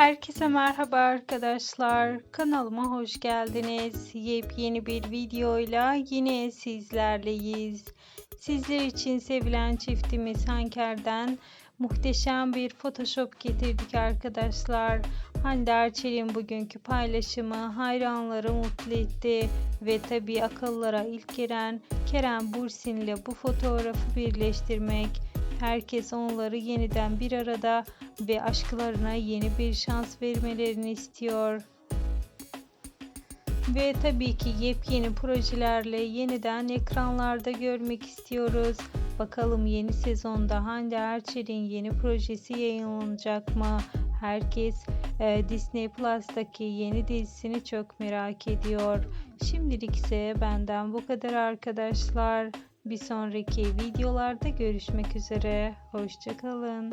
Herkese merhaba arkadaşlar. Kanalıma hoş geldiniz. Yepyeni bir videoyla yine sizlerleyiz. Sizler için sevilen çiftimiz Hanker'den muhteşem bir Photoshop getirdik arkadaşlar. Hande Erçel'in bugünkü paylaşımı hayranları mutlu etti ve tabi akıllara ilk gelen Kerem Bursin ile bu fotoğrafı birleştirmek Herkes onları yeniden bir arada ve aşklarına yeni bir şans vermelerini istiyor. Ve tabii ki yepyeni projelerle yeniden ekranlarda görmek istiyoruz. Bakalım yeni sezonda Hande Erçel'in yeni projesi yayınlanacak mı? Herkes e, Disney Plus'taki yeni dizisini çok merak ediyor. Şimdilik ise benden bu kadar arkadaşlar. Bir sonraki videolarda görüşmek üzere. Hoşçakalın.